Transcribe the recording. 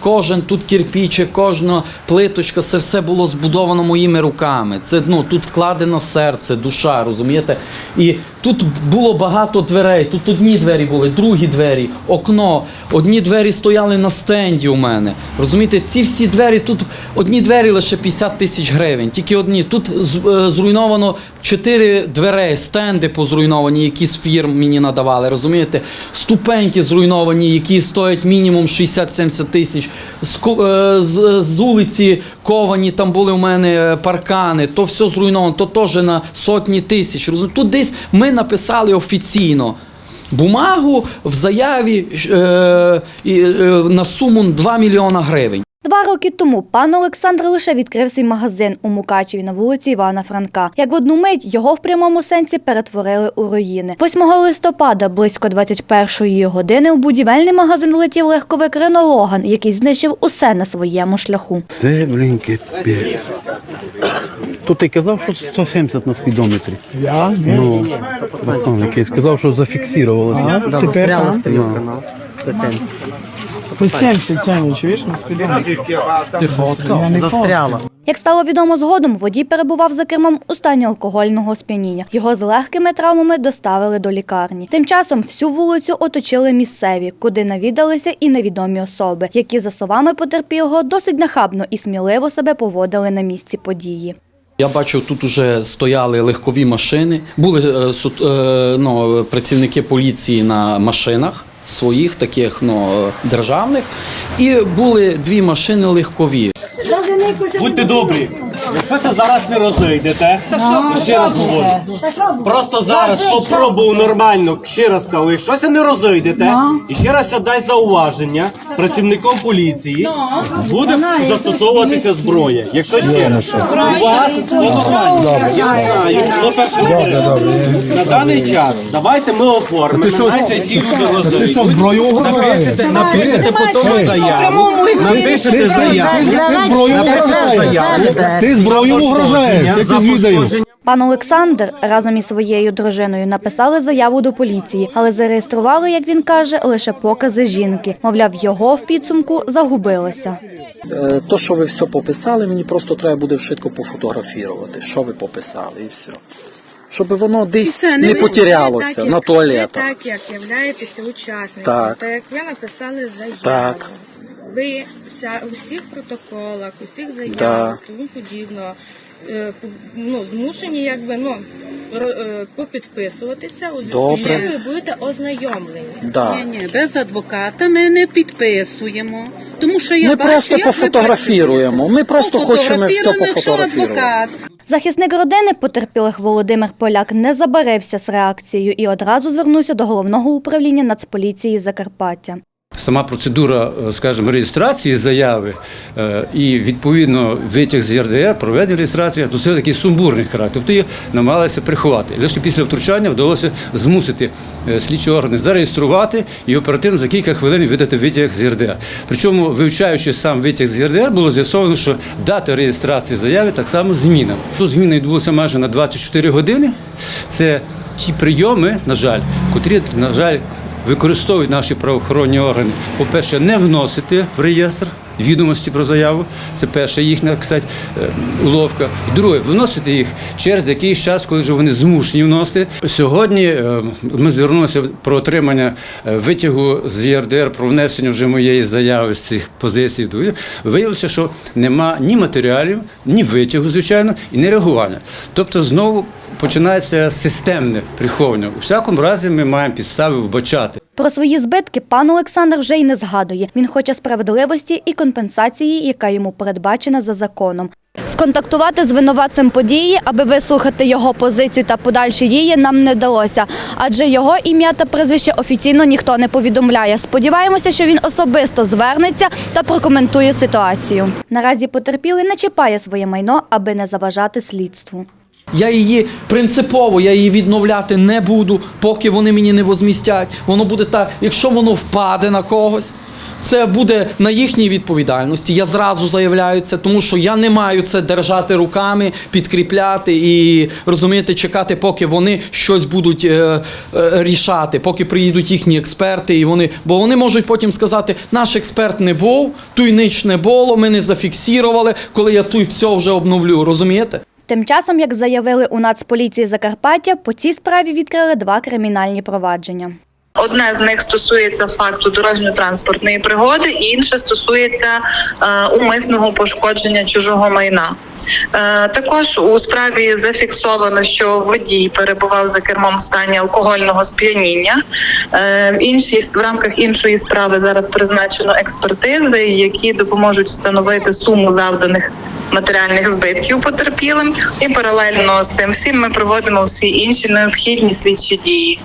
Кожен тут кирпічик, кожна плиточка, це все було збудовано моїми руками. Це ну тут вкладено серце, душа, розумієте? І тут було багато дверей. Тут одні двері були, другі двері, окно. Одні двері стояли на стенді у мене. Розумієте, ці всі двері тут одні двері лише 50 тисяч гривень. Тільки одні. Тут е, зруйновано чотири дверей, стенди позруйновані, які з фірм мені надавали. Розумієте? Ступеньки зруйновані, які стоять мінімум 60-70 тисяч. З, е, з, з вулиці ковані, там були у мене е, паркани, то все зруйновано, то теж на сотні тисяч. Тут десь ми написали офіційно. Бумагу в заяві е, е, на суму 2 мільйона гривень. Два роки тому пан Олександр лише відкрив свій магазин у Мукачеві на вулиці Івана Франка. Як в одну мить його в прямому сенсі перетворили у руїни. 8 листопада близько 21-ї години у будівельний магазин влетів легковик Рено Логан, який знищив усе на своєму шляху. Це, блін, кипець. То ти казав, що 170 на спідометрі? Я? Ну, якийсь сказав, що зафіксувалося. Да, Тепер стрілка, ну. 170. По 70 цьому, чуєш? Ти не Застряла. Як стало відомо згодом, водій перебував за кермом у стані алкогольного сп'яніння. Його з легкими травмами доставили до лікарні. Тим часом всю вулицю оточили місцеві, куди навідалися і невідомі особи, які, за словами потерпілого, досить нахабно і сміливо себе поводили на місці події. Я бачу, тут уже стояли легкові машини, були е, е, ну, працівники поліції на машинах своїх, таких ну, державних, і були дві машини легкові. Будьте добрі, якщо це зараз не розійдете, ще раз говорю. Просто зараз попробую нормально, ще раз кажу, якщо це не розійдете, і ще раз дай зауваження працівником поліції, буде застосовуватися зброя. Якщо ще раз. У вас ну, нормально. Я знаю, що перше на даний час. Давайте ми оформимо. Найся всі люди розійдуть. зброю Напишете, напишете по тому заяву, напишете заяву. Напишете заяву. Ти зброю угрожаєш, я звідаю. Пан Олександр разом із своєю дружиною написали заяву до поліції, але зареєстрували, як він каже, лише покази жінки. Мовляв, його в підсумку загубилося. Е, То, що ви все пописали, мені просто треба буде швидко пофотографувати, що ви пописали, і все. Щоб воно десь Це не ви- потерялося так, як- на туалетах. Ви так як являєтеся учасником, Так. так. як ви написали заяву. Так. Ви вся, у всіх протоколах, у всіх заявах, тому подібно, е, ну, змушені якби, ну, ро- е, попідписуватися, у зв'язку з Добре. чим ви будете ознайомлені. Да. Ні, ні, без адвоката ми не підписуємо. Тому що я Ми бачу, просто як ви пофотографіруємо. Ми просто хочемо все Пофотографіруємо, якщо пофотографувати. адвокат Захисник родини потерпілих Володимир Поляк не забарився з реакцією і одразу звернувся до головного управління Нацполіції Закарпаття. Сама процедура, е, скажімо, реєстрації заяви е, і відповідно витяг з ЄРДР, проведення реєстрації, то це такий сумбурний характер. Тобто її намагалися приховати. Лише після втручання вдалося змусити е, слідчі органи зареєструвати і оперативно за кілька хвилин видати витяг з ЄРДР. Причому, вивчаючи сам витяг з ЄРДР, було з'ясовано, що дата реєстрації заяви так само зміна. Тут зміна відбулася майже на 24 години. Це ті прийоми, на жаль, котрі, на жаль, використовують наші правоохоронні органи, по-перше, не вносити в реєстр відомості про заяву. Це перша їхня кстати, е, уловка. Друге, вносити їх через якийсь час, коли вже вони змушені вносити. Сьогодні е, ми звернулися про отримання е, витягу з ЄРДР про внесення вже моєї заяви з цих позицій. Виявилося, що нема ні матеріалів, ні витягу, звичайно, і ні реагування. Тобто знову починається системне приховування. У всякому разі, ми маємо підстави вбачати. Про свої збитки пан Олександр вже й не згадує. Він хоче справедливості і компенсації, яка йому передбачена за законом. Сконтактувати з винуватцем події, аби вислухати його позицію та подальші дії, нам не вдалося, адже його ім'я та прізвище офіційно ніхто не повідомляє. Сподіваємося, що він особисто звернеться та прокоментує ситуацію. Наразі потерпілий не чіпає своє майно, аби не заважати слідству. Я її принципово, я її відновляти не буду, поки вони мені не возмістять. Воно буде так, якщо воно впаде на когось, це буде на їхній відповідальності. Я зразу заявляю це, тому що я не маю це держати руками, підкріпляти і розумієте, чекати, поки вони щось будуть е, е, рішати, поки приїдуть їхні експерти, і вони, бо вони можуть потім сказати, наш експерт не був, туй нич не було, ми не зафіксували, коли я туй все вже обновлю. Розумієте? Тим часом, як заявили у Нацполіції Закарпаття, по цій справі відкрили два кримінальні провадження. Одне з них стосується факту дорожньо-транспортної пригоди, інше стосується е, умисного пошкодження чужого майна. Е, також у справі зафіксовано, що водій перебував за кермом в стані алкогольного сп'яніння. Е, в, в рамках іншої справи зараз призначено експертизи, які допоможуть встановити суму завданих матеріальних збитків потерпілим. І паралельно з цим всім ми проводимо всі інші необхідні слідчі дії.